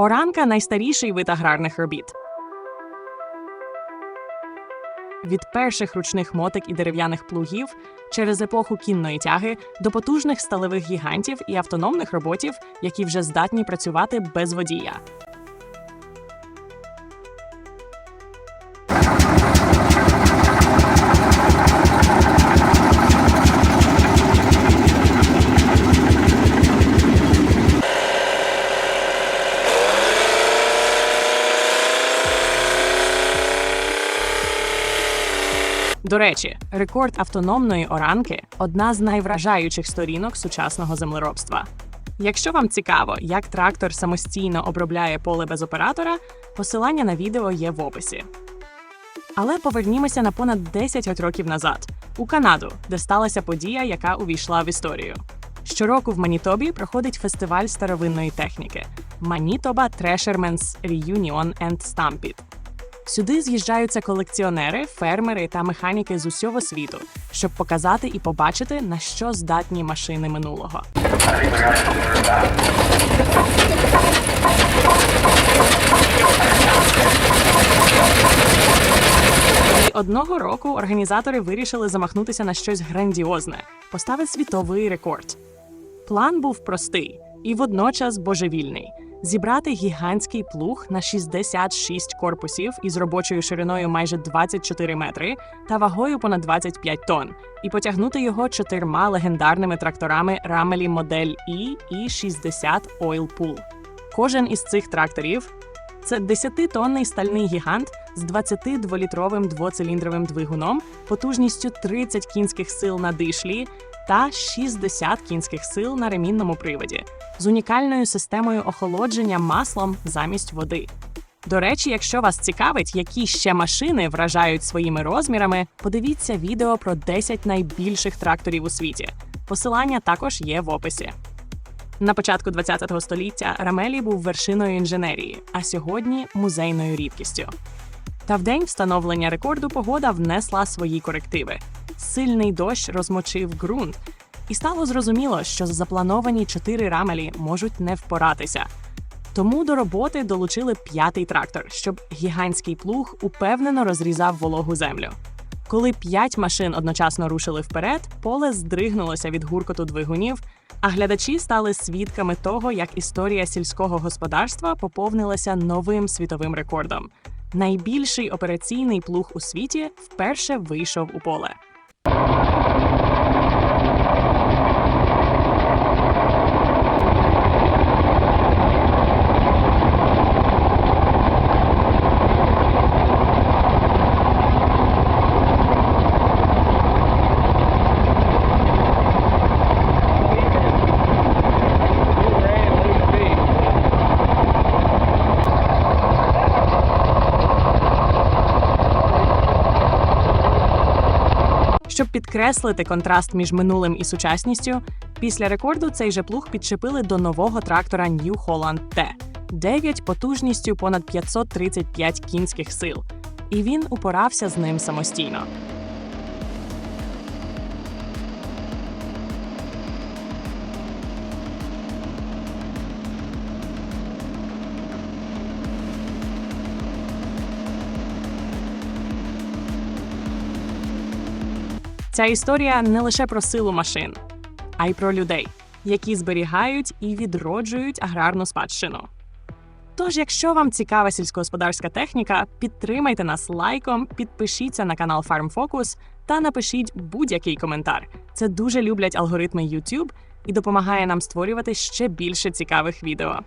Оранка найстаріший вид аграрних робіт. Від перших ручних мотик і дерев'яних плугів через епоху кінної тяги до потужних сталевих гігантів і автономних роботів, які вже здатні працювати без водія. До речі, рекорд автономної оранки одна з найвражаючих сторінок сучасного землеробства. Якщо вам цікаво, як трактор самостійно обробляє поле без оператора, посилання на відео є в описі. Але повернімося на понад 10 років назад у Канаду, де сталася подія, яка увійшла в історію. Щороку в Манітобі проходить фестиваль старовинної техніки Манітоба Thrashermen's Reunion and Stampede. Сюди з'їжджаються колекціонери, фермери та механіки з усього світу, щоб показати і побачити, на що здатні машини минулого. Одного року організатори вирішили замахнутися на щось грандіозне поставити світовий рекорд. План був простий і водночас божевільний: зібрати гігантський плуг на 66 корпусів із робочою шириною майже 24 метри та вагою понад 25 тонн, і потягнути його чотирма легендарними тракторами Рамелі модель І і 60 Oil Pool. Кожен із цих тракторів це 10-тонний стальний гігант з 22-літровим двоциліндровим двигуном, потужністю 30 кінських сил на дишлі та 60 кінських сил на ремінному приводі, з унікальною системою охолодження маслом замість води. До речі, якщо вас цікавить, які ще машини вражають своїми розмірами, подивіться відео про 10 найбільших тракторів у світі. Посилання також є в описі. На початку ХХ століття Рамелі був вершиною інженерії, а сьогодні музейною рідкістю. Та в день встановлення рекорду погода внесла свої корективи. Сильний дощ розмочив ґрунт, і стало зрозуміло, що заплановані чотири рамелі можуть не впоратися. Тому до роботи долучили п'ятий трактор, щоб гігантський плуг упевнено розрізав вологу землю. Коли п'ять машин одночасно рушили вперед, поле здригнулося від гуркоту двигунів, а глядачі стали свідками того, як історія сільського господарства поповнилася новим світовим рекордом. Найбільший операційний плуг у світі вперше вийшов у поле. Щоб підкреслити контраст між минулим і сучасністю, після рекорду цей же плуг підчепили до нового трактора New Holland T, 9 потужністю понад 535 кінських сил, і він упорався з ним самостійно. Ця історія не лише про силу машин, а й про людей, які зберігають і відроджують аграрну спадщину. Тож, якщо вам цікава сільськогосподарська техніка, підтримайте нас лайком, підпишіться на канал Farm Focus та напишіть будь-який коментар. Це дуже люблять алгоритми YouTube і допомагає нам створювати ще більше цікавих відео.